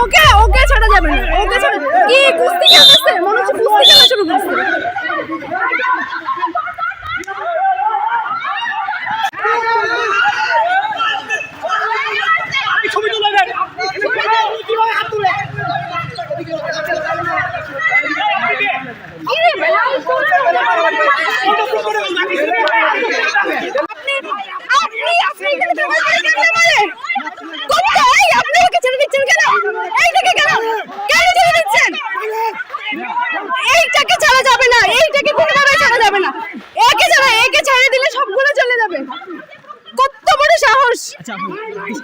ওকে ওকে ছাড়া যাবে না। ওকে ছাড়া কি কুস্তি খেলতেছে? মনে হচ্ছে কুস্তি খেলা শুরু করছে? আপনি আপনি এখানে জমা করে কেন বলে কোথায় আপনি ওকে ছেড়ে দিচ্ছেন কেন এই থেকে কেন কেন ছেড়ে দিচ্ছেন এইটাকে ছাড়া যাবে না এইটাকে কোনোভাবে ছাড়া যাবে না একে ছাড়া একে ছেড়ে দিলে সবগুলো চলে যাবে কত বড় সাহস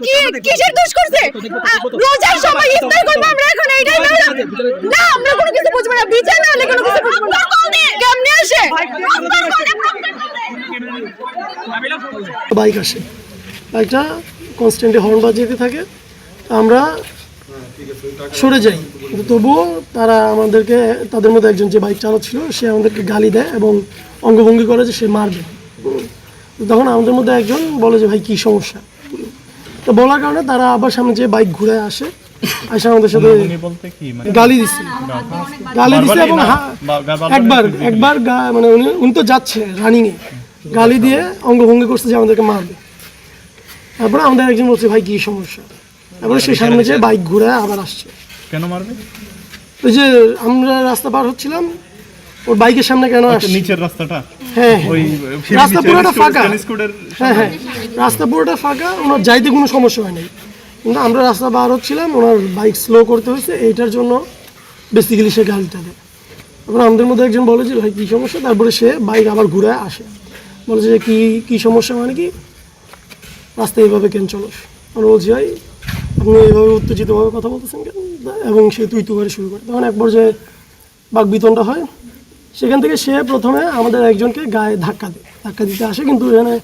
কি? কিসের দোষ করছে? রোজার সময় ইফতার করব আমরা এখন এইটাই না আমরা কোনো কিছু বুঝব না। বিচার না হলে কোনো কিছু বুঝব না। কেমনে আসে? বাইক আসে। বাইকটা কনস্ট্যান্টলি হর্ন বাজিয়ে থাকে। আমরা সরে যাই। কিন্তু তবুও তারা আমাদেরকে তাদের মধ্যে একজন যে বাইক চালাচ্ছিল সে আমাদেরকে গালি দেয় এবং অঙ্গভঙ্গি করে যে সে মারবে। তখন আমাদের মধ্যে একজন বলে যে ভাই কী সমস্যা? তো বলার কারণে তারা আবার সামনে যে বাইক ঘুরে আসে। আসে আমাদের সাথে উনি বলতে কি মানে গালি দিচ্ছে গালি দিচ্ছে এবং একবার একবার মানে উনি উনি তো যাচ্ছে রানিং এ। গালি দিয়ে অঙ্গভঙ্গি করছে যে আমাদেরকে মারবে। তারপরে আমাদের একজন বলছে ভাই কি সমস্যা? তারপরে সে সামনে যে বাইক ঘুরে আবার আসছে। কেন মারবে? ওই যে আমরা রাস্তা পার হচ্ছিলাম ওর বাইকের সামনে কেন আসছে? নিচের রাস্তাটা। হ্যাঁ হ্যাঁ। রাস্তা পুরোটা ফাঁকা। হ্যাঁ হ্যাঁ। রাস্তা পুরোটা ফাঁকা ওনার যাইতে কোনো সমস্যা হয় নাই কিন্তু আমরা রাস্তা বার হচ্ছিলাম ওনার বাইক স্লো করতে হয়েছে এইটার জন্য বেসিক্যালি সে গাড়িটা দেয়। তারপরে আমাদের মধ্যে একজন বলে যে ভাই কী সমস্যা? তারপরে সে বাইক আবার ঘুরে আসে। বলে যে কী কী সমস্যা মানে কি? রাস্তায় এইভাবে কেন চলো আমরা বলছি ভাই আপনি এইভাবে উত্তেজিতভাবে কথা বলতেছেন কেন? এবং সে তুই তু করে শুরু করে। তখন এক পর্যায়ে বাক বিতনটা হয়। সেখান থেকে সে প্রথমে আমাদের একজনকে গায়ে ধাক্কা দেয়। ধাক্কা দিতে আসে, কিন্তু এখানে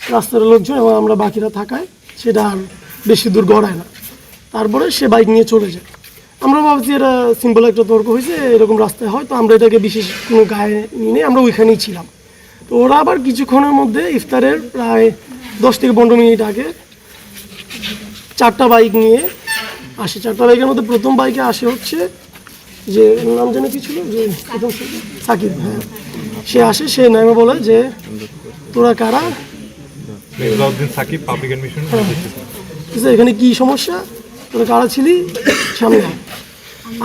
রাস্তার লোকজন এবং আমরা বাকিরা থাকায় সেটা আর বেশি দূর গড়ায় না। তারপরে সে বাইক নিয়ে চলে যায়। আমরা ভাবছি এটা সিম্পল একটা তর্ক হয়েছে, এরকম রাস্তায় হয়, তো আমরা এটাকে বিশেষ কোনো গায়ে নিয়ে আমরা ওইখানেই ছিলাম। তো ওরা আবার কিছুক্ষণের মধ্যে ইফতারের প্রায় দশ থেকে পনেরো মিনিট আগে চারটা বাইক নিয়ে আসে। চারটা বাইকের মধ্যে প্রথম বাইকে আসে হচ্ছে যে নাম যেন কি ছিল? যে সাকিব হ্যাঁ। সে আসে সে নামে বলে যে তোরা কারা? সাকিব পাবলিক অ্যাডমিশন এখানে কি সমস্যা? তোরা কারা ছিলি? সামনে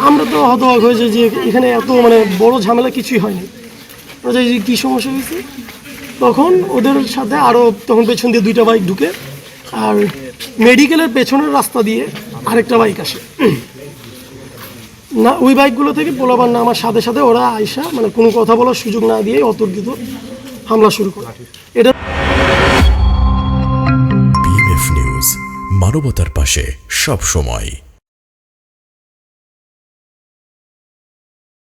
আমরা তো হতবাক হয়েছে যে এখানে এত মানে বড় ঝামেলা কিছুই হয়নি। যে কী সমস্যা হয়েছে? তখন ওদের সাথে আরও তখন পেছন দিয়ে দুইটা বাইক ঢুকে আর মেডিকেলের পেছনের রাস্তা দিয়ে আরেকটা বাইক আসে। না, ওই বাইকগুলো থেকে পোলাবার নামার সাথে সাথে ওরা আয়সা মানে কোনো কথা বলার সুযোগ না দিয়ে অতর্কিত হামলা শুরু করে। এটা মানবতার পাশে সব সময়